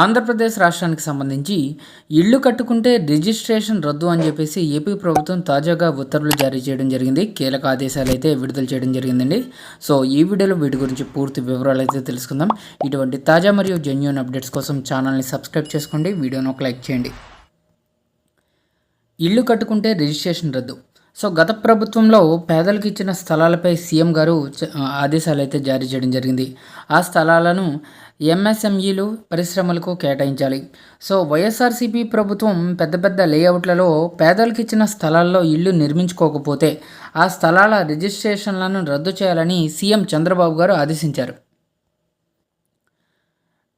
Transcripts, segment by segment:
ఆంధ్రప్రదేశ్ రాష్ట్రానికి సంబంధించి ఇల్లు కట్టుకుంటే రిజిస్ట్రేషన్ రద్దు అని చెప్పేసి ఏపీ ప్రభుత్వం తాజాగా ఉత్తర్వులు జారీ చేయడం జరిగింది. కీలక ఆదేశాలు అయితే విడుదల చేయడం జరిగిందండి. సో ఈ వీడియోలో వీటి గురించి పూర్తి వివరాలు అయితే తెలుసుకుందాం. ఇటువంటి తాజా మరియు జెన్యున్ అప్డేట్స్ కోసం ఛానల్ని సబ్స్క్రైబ్ చేసుకోండి. వీడియోను ఒక లైక్ చేయండి. ఇల్లు కట్టుకుంటే రిజిస్ట్రేషన్ రద్దు. సో గత ప్రభుత్వంలో పేదలకు ఇచ్చిన స్థలాలపై సీఎం గారు ఆదేశాలు అయితే జారీ చేయడం జరిగింది. ఆ స్థలాలను ఎంఎస్ఎంఈలు పరిశ్రమలకు కేటాయించాలి. సో వైఎస్ఆర్సీపీ ప్రభుత్వం పెద్ద పెద్ద లేఅవుట్లలో పేదలకు ఇచ్చిన స్థలాల్లో ఇల్లు నిర్మించుకోకపోతే ఆ స్థలాల రిజిస్ట్రేషన్లను రద్దు చేయాలని సీఎం చంద్రబాబు గారు ఆదేశించారు.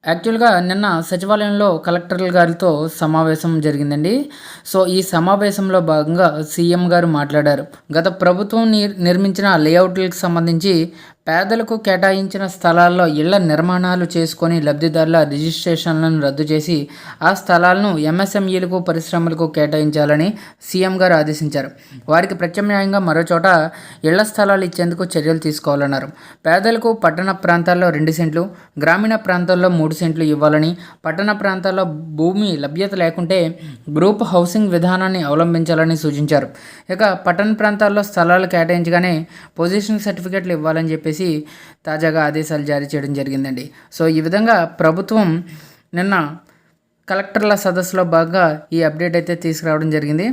యాక్చువల్గా నిన్న సచివాలయంలో కలెక్టర్ల గారితో సమావేశం జరిగిందండి. సో ఈ సమావేశంలో భాగంగా సీఎం గారు మాట్లాడారు. గత ప్రభుత్వం నిర్ నిర్మించిన లేఅవుట్లకు సంబంధించి పేదలకు కేటాయించిన స్థలాల్లో ఇళ్ళ నిర్మాణాలు చేసుకొని లబ్ధిదారుల రిజిస్ట్రేషన్లను రద్దు చేసి ఆ స్థలాలను ఎంఎస్ఎంఈలకు పరిశ్రమలకు కేటాయించాలని సీఎం గారు ఆదేశించారు. వారికి ప్రత్యామ్నాయంగా మరోచోట ఇళ్ళ స్థలాలు ఇచ్చేందుకు చర్యలు తీసుకోవాలన్నారు. పేదలకు పట్టణ ప్రాంతాల్లో రెండు సెంట్లు గ్రామీణ ప్రాంతాల్లో మూడు సెంట్లు ఇవ్వాలని పట్టణ ప్రాంతాల్లో భూమి లభ్యత లేకుంటే గ్రూప్ హౌసింగ్ విధానాన్ని అవలంబించాలని సూచించారు. ఇక పట్టణ ప్రాంతాల్లో స్థలాలు కేటాయించగానే పొజిషన్ సర్టిఫికెట్లు ఇవ్వాలని చెప్పేసి తాజాగా ఆదేశాలు జారీ చేయడం జరిగిందండి. సో ఈ విధంగా ప్రభుత్వం నిన్న కలెక్టర్ల సదస్సులో భాగంగా ఈ అప్డేట్ అయితే తీసుకురావడం జరిగింది.